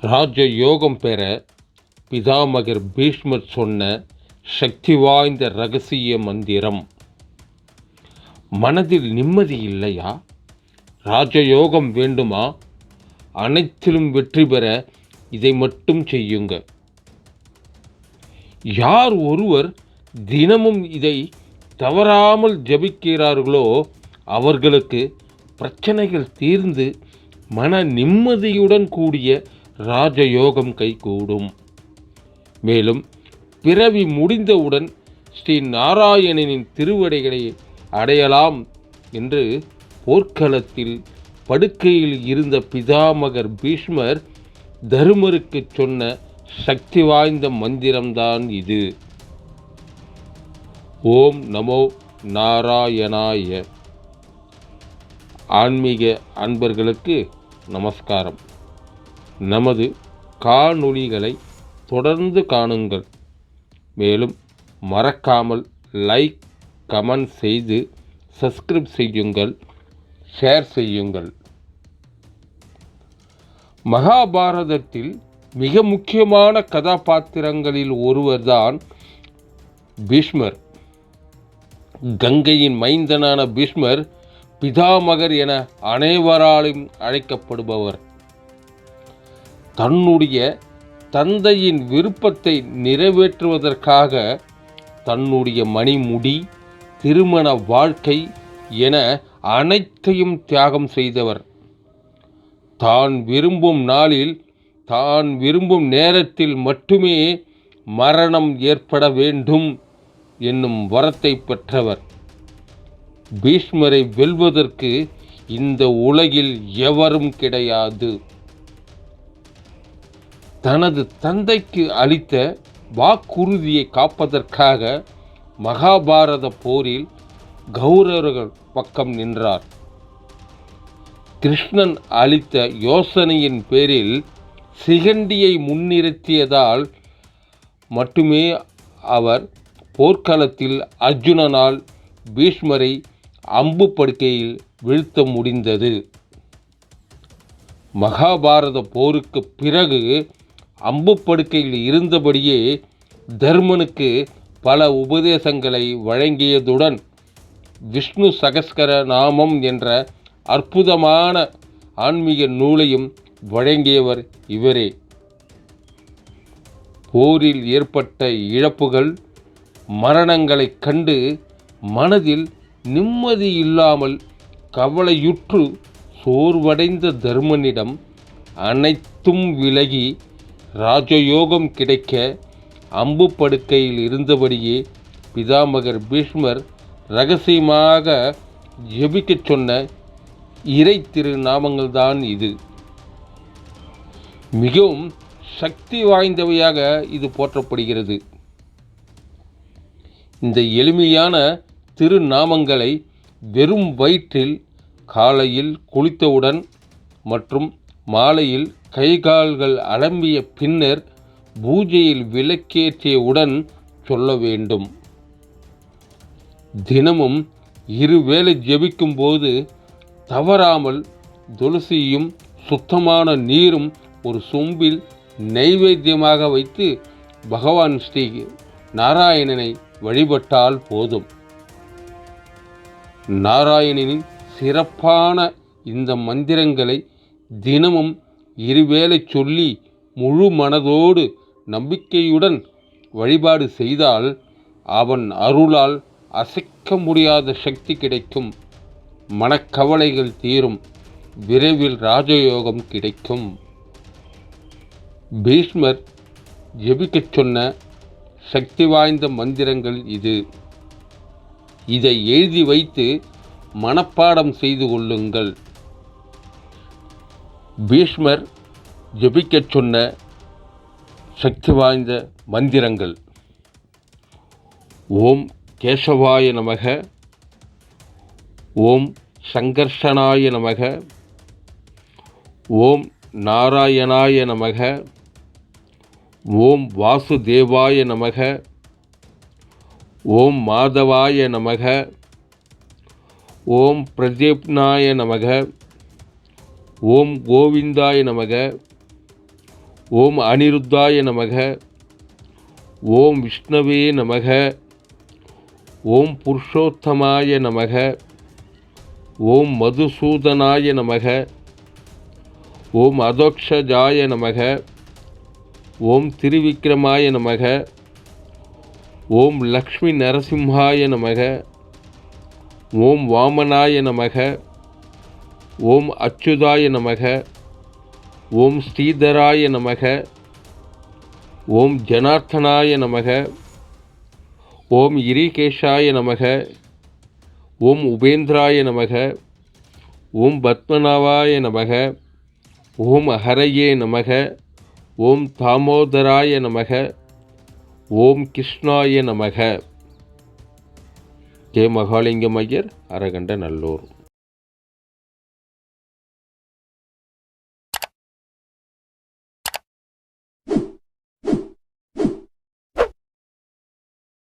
ராஜ யோகம் பெற பிதாமகர் பீஷ்மர் சொன்ன சக்தி வாய்ந்த ரகசிய மந்திரம். மனதில் நிம்மதி இல்லையா? ராஜயோகம் வேண்டுமா? அனைத்திலும் வெற்றி பெற இதை மட்டும் செய்யுங்க. யார் ஒருவர் தினமும் இதை தவறாமல் ஜபிக்கிறார்களோ அவர்களுக்கு பிரச்சனைகள் தீர்ந்து மன நிம்மதியுடன் கூடிய ராஜயோகம் கைகூடும். மேலும் பிறவி முடிந்தவுடன் ஸ்ரீ நாராயணனின் திருவடைகளை அடையலாம் என்று போர்க்களத்தில் படுக்கையில் இருந்த பிதாமகர் பீஷ்மர் தருமருக்கு சொன்ன சக்தி வாய்ந்த மந்திரம்தான் இது. ஓம் நமோ நாராயணாய. ஆன்மீக அன்பர்களுக்கு நமஸ்காரம். நமது காணொளிகளை தொடர்ந்து காணுங்கள். மேலும் மறக்காமல் லைக் கமெண்ட் செய்து சப்ஸ்கிரைப் செய்யுங்கள் ஷேர் செய்யுங்கள். மகாபாரதத்தில் மிக முக்கியமான கதாபாத்திரங்களில் ஒருவர்தான் பீஷ்மர். கங்கையின் மைந்தனான பீஷ்மர் பிதாமகர் என அனைவராலும் அழைக்கப்படுபவர். தன்னுடைய தந்தையின் விருப்பத்தை நிறைவேற்றுவதற்காக தன்னுடைய மணிமுடி திருமண வாழ்க்கை என அனைத்தையும் தியாகம் செய்தவர். தான் விரும்பும் நாளில் தான் விரும்பும் நேரத்தில் மட்டுமே மரணம் ஏற்பட வேண்டும் என்னும் வரத்தை பெற்றவர். பீஷ்மரை வெல்வதற்கு இந்த உலகில் எவரும் கிடையாது. தனது தந்தைக்கு அளித்த வாக்குறுதியை காப்பதற்காக மகாபாரத போரில் கௌரவர்கள் பக்கம் நின்றார். கிருஷ்ணன் அளித்த யோசனையின் பேரில் சிகண்டியை முன்னிறுத்தியதால் மட்டுமே அவர் போர்க்களத்தில் அர்ஜுனனால் பீஷ்மரை அம்பு படுக்கையில் வீழ்த்த முடிந்தது. மகாபாரத போருக்கு பிறகு அம்புப்படுக்கையில் இருந்தபடியே தர்மனுக்கு பல உபதேசங்களை வழங்கியதுடன் விஷ்ணு சகஸ்கர நாமம் என்ற அற்புதமான ஆன்மீக நூலையும் வழங்கியவர் இவரே. போரில் ஏற்பட்ட இழப்புகள் மரணங்களைக் கண்டு மனதில் நிம்மதி இல்லாமல் கவலையுற்று சோர்வடைந்த தர்மனிடம் அனைத்தும் விலகி ராஜயோகம் கிடைக்க அம்பு படுக்கையில் இருந்தபடியே பிதாமகர் பீஷ்மர் ரகசியமாக ஜெபிக்கச் சொன்ன இறை திருநாமங்கள்தான் இது. மிகவும் சக்தி வாய்ந்தவையாக இது போற்றப்படுகிறது. இந்த எளிமையான திருநாமங்களை வெறும் வயிற்றில் காலையில் குளித்தவுடன் மற்றும் மாலையில் கைகால்கள் அலம்பிய பின்னர் பூஜையில் விளக்கேற்றியவுடன் சொல்ல வேண்டும். தினமும் இருவேளை ஜெபிக்கும் போது தவறாமல் துளசியும் சுத்தமான நீரும் ஒரு சொம்பில் நைவேத்தியமாக வைத்து பகவான் ஸ்ரீ நாராயணனை வழிபட்டால் போதும். நாராயணனின் சிறப்பான இந்த மந்திரங்களை தினமும் இருவேளை சொல்லி முழு மனதோடு நம்பிக்கையுடன் வழிபாடு செய்தால் அவன் அருளால் அசைக்க முடியாத சக்தி கிடைக்கும். மனக்கவலைகள் தீரும். விரைவில் ராஜயோகம் கிடைக்கும். பீஷ்மர் ஜெபிக்கச் சொன்ன சக்தி வாய்ந்த மந்திரங்கள் இது. இதை எழுதி வைத்து மனப்பாடம் செய்து கொள்ளுங்கள். பீஷ்மர் ஜெபிக்கச் சொன்ன சக்தி வாய்ந்த மந்திரங்கள். ஓம் கேசவாய நமக. ஓம் சங்கர்ஷனாய நமக. ஓம் நாராயணாய நமக. ஓம் வாசுதேவாய நமக. ஓம் மாதவாய நமக. ஓம் பிரதீப்னாய நமக. ஓம் கோவிந்தாய நமக ஓம் அனிருத்தாய நமக ஓம் விஷ்ணவே நமக ஓம் புருஷோத்தமாய நமக ஓம் மதுசூதனாய நமக ஓம் அதோக்ஷஜாய நமக ஓம் திருவிக்ரமாய நமக ஓம் லக்ஷ்மி நரசிம்ஹாய நமக ஓம் வாமனாய நமக ஓம் அச்சுதாய நமக ஓம் ஸ்ரீதராய நமக ஓம் ஜனார்த்தனாய நமக ஓம் இரிகேஷாய நமக ஓம் உபேந்திராய நமக ஓம் பத்மநாபாய நமக ஓம் ஹரையே நமக ஓம் தாமோதராய நமக ஓம் கிருஷ்ணாய நமக. கே மகாலிங்கம் ஐயர் அரகண்ட நல்லூர்.